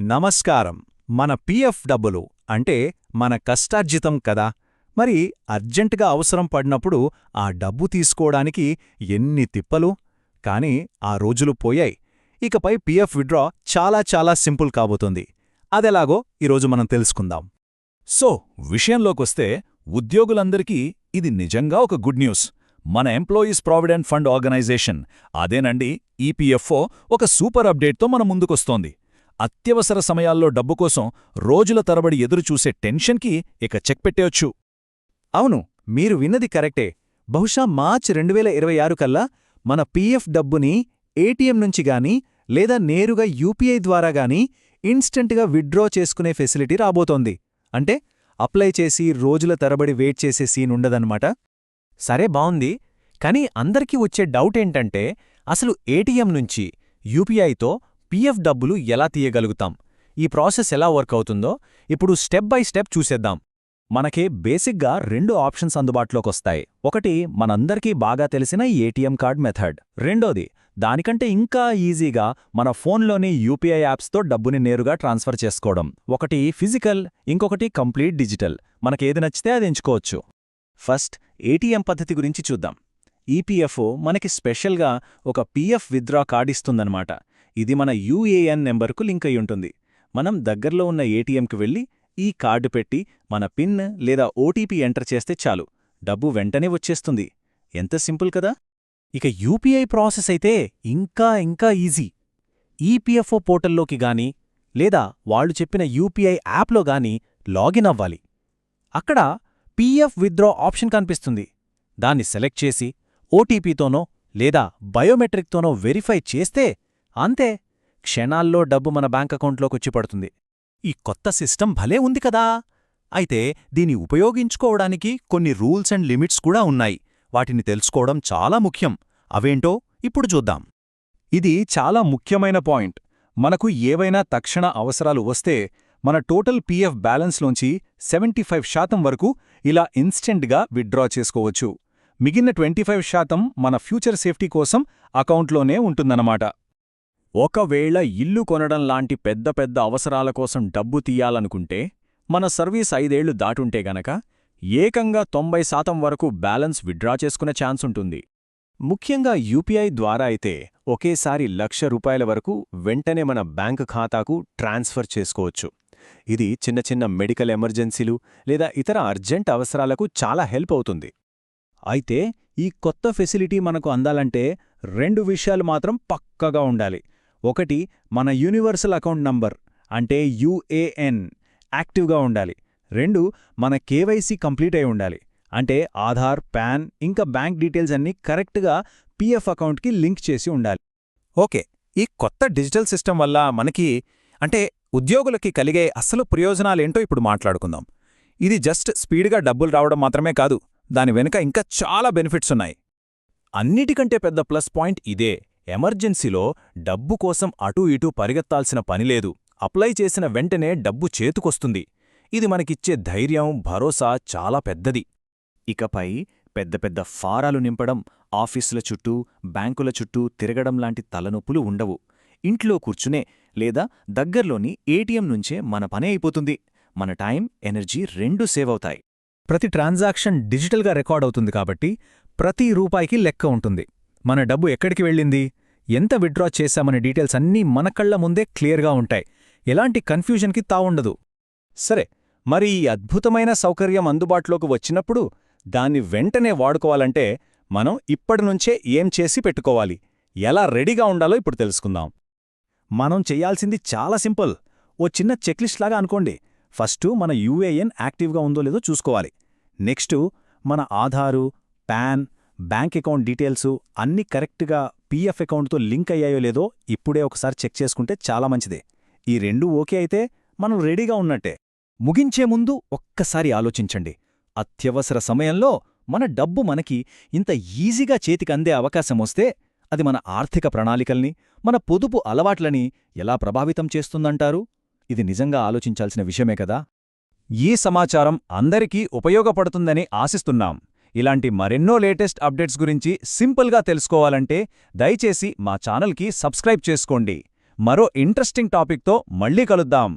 నమస్కారం. మన పిఎఫ్ డబ్బులు అంటే మన కష్టార్జితం కదా. మరి అర్జెంటుగా అవసరం పడినప్పుడు ఆ డబ్బు తీసుకోవడానికి ఎన్ని తిప్పలు? కాని ఆ రోజులు పోయాయి. ఇకపై పిఎఫ్ విడ్రా చాలా చాలా సింపుల్ కాబోతుంది. అదెలాగో ఈరోజు మనం తెలుసుకుందాం. సో విషయంలోకొస్తే ఉద్యోగులందరికీ ఇది నిజంగా ఒక గుడ్ న్యూస్. మన ఎంప్లాయీస్ ప్రావిడెంట్ ఫండ్ ఆర్గనైజేషన్ అదేనండి ఈపీఎఫ్ఓ ఒక సూపర్ అప్డేట్తో మన ముందుకొస్తోంది. అత్యవసర సమయాల్లో డబ్బు కోసం రోజుల తరబడి ఎదురుచూసే టెన్షన్కి ఇక చెక్ పెట్టేయొచ్చు. అవును మీరు విన్నది కరెక్టే. బహుశా మార్చ్ రెండువేల ఇరవై ఆరు కల్లా మన పీఎఫ్ డబ్బుని ఏటీఎం నుంచి గానీ లేదా నేరుగా యూపీఐ ద్వారా గానీ ఇన్స్టెంట్గా విత్డ్రా చేసుకునే ఫెసిలిటీ రాబోతోంది. అంటే అప్లై చేసి రోజుల తరబడి వెయిట్ చేసే సీన్ ఉండదన్నమాట. సరే బావుంది. కానీ అందరికీ వచ్చే డౌట్ ఏంటంటే అసలు ఏటీఎం నుంచి యూపీఐతో పీఎఫ్ డబ్బులు ఎలా తీయగలుగుతాం? ఈ ప్రాసెస్ ఎలా వర్క్ అవుతుందో ఇప్పుడు స్టెప్ బై స్టెప్ చూసేద్దాం. మనకే బేసిక్గా రెండు ఆప్షన్స్ అందుబాటులోకొస్తాయి ఒకటి మనందరికీ బాగా తెలిసిన ఏటీఎం కార్డ్ మెథడ్. రెండోది దానికంటే ఇంకా ఈజీగా మన ఫోన్లోని యూపీఐ యాప్స్తో డబ్బుని నేరుగా ట్రాన్స్ఫర్ చేసుకోవడం. ఒకటి ఫిజికల్ ఇంకొకటి కంప్లీట్ డిజిటల్. మనకేది నచ్చితే అది ఎంచుకోవచ్చు. ఫస్ట్ ఏటీఎం పద్ధతి గురించి చూద్దాం. ఈపీఎఫ్ఓ మనకి స్పెషల్గా ఒక పీఎఫ్ విత్డ్రా కార్డ్ ఇస్తుందన్నమాట. ఇది మన యూఏఎన్ నెంబర్కు లింక్ అయి ఉంటుంది. మనం దగ్గర్లో ఉన్న ఏటీఎంకి వెళ్ళి ఈ కార్డు పెట్టి మన పిన్ లేదా ఓటీపీ ఎంటర్ చేస్తే చాలు. డబ్బు వెంటనే వచ్చేస్తుంది. ఎంత సింపుల్ కదా! ఇక యూపీఐ ప్రాసెస్ అయితే ఇంకా ఇంకా ఈజీ. ఈపీఎఫ్ఓ పోర్టల్లోకి గాని లేదా వాళ్ళు చెప్పిన యూపీఐ యాప్లో గాని లాగిన్ అవ్వాలి. అక్కడ పీఎఫ్ విత్డ్రా ఆప్షన్ కనిపిస్తుంది. దాన్ని సెలెక్ట్ చేసి ఓటీపీతోనో లేదా బయోమెట్రిక్తోనో వెరిఫై చేస్తే అంతే క్షణాల్లో డబ్బు మన బ్యాంక్ అకౌంట్లోకొచ్చి పడుతుంది. ఈ కొత్త సిస్టమ్ భలే ఉంది కదా! అయితే దీని ఉపయోగించుకోవడానికి కొన్ని రూల్స్ అండ్ లిమిట్స్ కూడా ఉన్నాయి. వాటిని తెలుసుకోవడం చాలా ముఖ్యం. అవేంటో ఇప్పుడు చూద్దాం. ఇది చాలా ముఖ్యమైన పాయింట్. మనకు ఏవైనా తక్షణ అవసరాలు వస్తే మన టోటల్ పీఎఫ్ బ్యాలెన్స్లోంచి సెవెంటీ ఫైవ్ శాతం వరకు ఇలా ఇన్స్టెంట్గా విత్డ్రా చేసుకోవచ్చు. మిగిలిన ట్వంటీ శాతం మన ఫ్యూచర్ సేఫ్టీ కోసం అకౌంట్లోనే ఉంటుందన్నమాట. ఒకవేళ ఇల్లు కొనడం లాంటి పెద్ద పెద్ద అవసరాల కోసం డబ్బు తీయాలనుకుంటే మన సర్వీస్ ఐదేళ్ళు దాటుంటే గనక ఏకంగా తొంభై శాతం వరకు బ్యాలెన్స్ విడ్డ్రా చేసుకునే ఛాన్స్ ఉంటుంది. ముఖ్యంగా యూపీఐ ద్వారా అయితే ఒకేసారి లక్ష రూపాయల వరకు వెంటనే మన బ్యాంకు ఖాతాకు ట్రాన్స్ఫర్ చేసుకోవచ్చు. ఇది చిన్న చిన్న మెడికల్ ఎమర్జెన్సీలు లేదా ఇతర అర్జెంట్ అవసరాలకు చాలా హెల్ప్ అవుతుంది. అయితే ఈ కొత్త ఫెసిలిటీ మనకు అందాలంటే రెండు విషయాలు మాత్రం పక్కగా ఉండాలి. ఒకటి మన యూనివర్సల్ అకౌంట్ నంబర్ అంటే యూఏఎన్ యాక్టివ్గా ఉండాలి. రెండు మన కేవైసీ కంప్లీట్ అయి ఉండాలి. అంటే ఆధార్ పాన్ ఇంకా బ్యాంక్ డీటెయిల్స్ అన్నీ కరెక్ట్గా పీఎఫ్ అకౌంట్కి లింక్ చేసి ఉండాలి. ఓకే ఈ కొత్త డిజిటల్ సిస్టమ్ వల్ల మనకి అంటే ఉద్యోగులకి కలిగే అసలు ప్రయోజనాలేంటో ఇప్పుడు మాట్లాడుకుందాం. ఇది జస్ట్ స్పీడ్గా డబ్బులు రావడం మాత్రమే కాదు దాని వెనుక ఇంకా చాలా బెనిఫిట్స్ ఉన్నాయి. అన్నిటికంటే పెద్ద ప్లస్ పాయింట్ ఇదే. ఎమర్జెన్సీలో డబ్బు కోసం అటూ ఇటూ పరిగెత్తాల్సిన పనిలేదు అప్లై చేసిన వెంటనే డబ్బు చేతుకొస్తుంది. ఇది మనకిచ్చే ధైర్యం భరోసా చాలా పెద్దది. ఇకపై పెద్ద పెద్ద ఫారాలు నింపడం ఆఫీసుల చుట్టూ బ్యాంకుల చుట్టూ తిరగడం లాంటి తలనొప్పులు ఉండవు. ఇంట్లో కూర్చునే లేదా దగ్గర్లోని ఏటీఎం నుంచే మన పనే అయిపోతుంది. మన టైం ఎనర్జీ రెండూ సేవ్ అవుతాయి ప్రతి ట్రాన్సాక్షన్ డిజిటల్గా రికార్డ్ అవుతుంది కాబట్టి ప్రతి రూపాయికి లెక్క ఉంటుంది. మన డబ్బు ఎక్కడికి వెళ్ళింది? ఎంత విత్డ్రా చేశామనే డీటెయిల్స్ అన్నీ మన కళ్ళ ముందే క్లియర్గా ఉంటాయి. ఎలాంటి కన్ఫ్యూజన్కి తావుండదు. సరే మరి ఈ అద్భుతమైన సౌకర్యం అందుబాటులోకి వచ్చినప్పుడు దాన్ని వెంటనే వాడుకోవాలంటే మనం ఇప్పటినుంచే ఏం చేసి పెట్టుకోవాలి? ఎలా రెడీగా ఉండాలో ఇప్పుడు తెలుసుకుందాం. మనం చెయ్యాల్సింది చాలా సింపుల్. ఓ చిన్న చెక్లిస్ట్ లాగా అనుకోండి. ఫస్టు మన యూఏఎన్ యాక్టివ్గా ఉందో లేదో చూసుకోవాలి. నెక్స్టు మన Aadhaar PAN bank account details అన్నీ కరెక్ట్గా పీఎఫ్ అకౌంట్తో లింక్ అయ్యాయో లేదో ఇప్పుడే ఒకసారి చెక్ చేసుకుంటే చాలా మంచిదే. ఈ రెండూ ఓకే అయితే మనం రెడీగా ఉన్నట్టే. ముగించే ముందు ఒక్కసారి ఆలోచించండి. అత్యవసర సమయంలో మన డబ్బు మనకి ఇంత ఈజీగా చేతికి అందే అవకాశమొస్తే అది మన ఆర్థిక ప్రణాళికల్ని మన పొదుపు అలవాట్లని ఎలా ప్రభావితం చేస్తుందంటారు? ఇది నిజంగా ఆలోచించాల్సిన విషయమే కదా? ఈ సమాచారం అందరికీ ఉపయోగపడుతుందని ఆశిస్తున్నాం. ఇలాంటి మరెన్నో లేటెస్ట్ అప్డేట్స్ గురించి సింపుల్గా తెలుసుకోవాలంటే దయచేసి మా ఛానల్కి సబ్స్క్రైబ్ చేసుకోండి. మరో ఇంట్రెస్టింగ్ టాపిక్తో మళ్ళీ కలుద్దాం.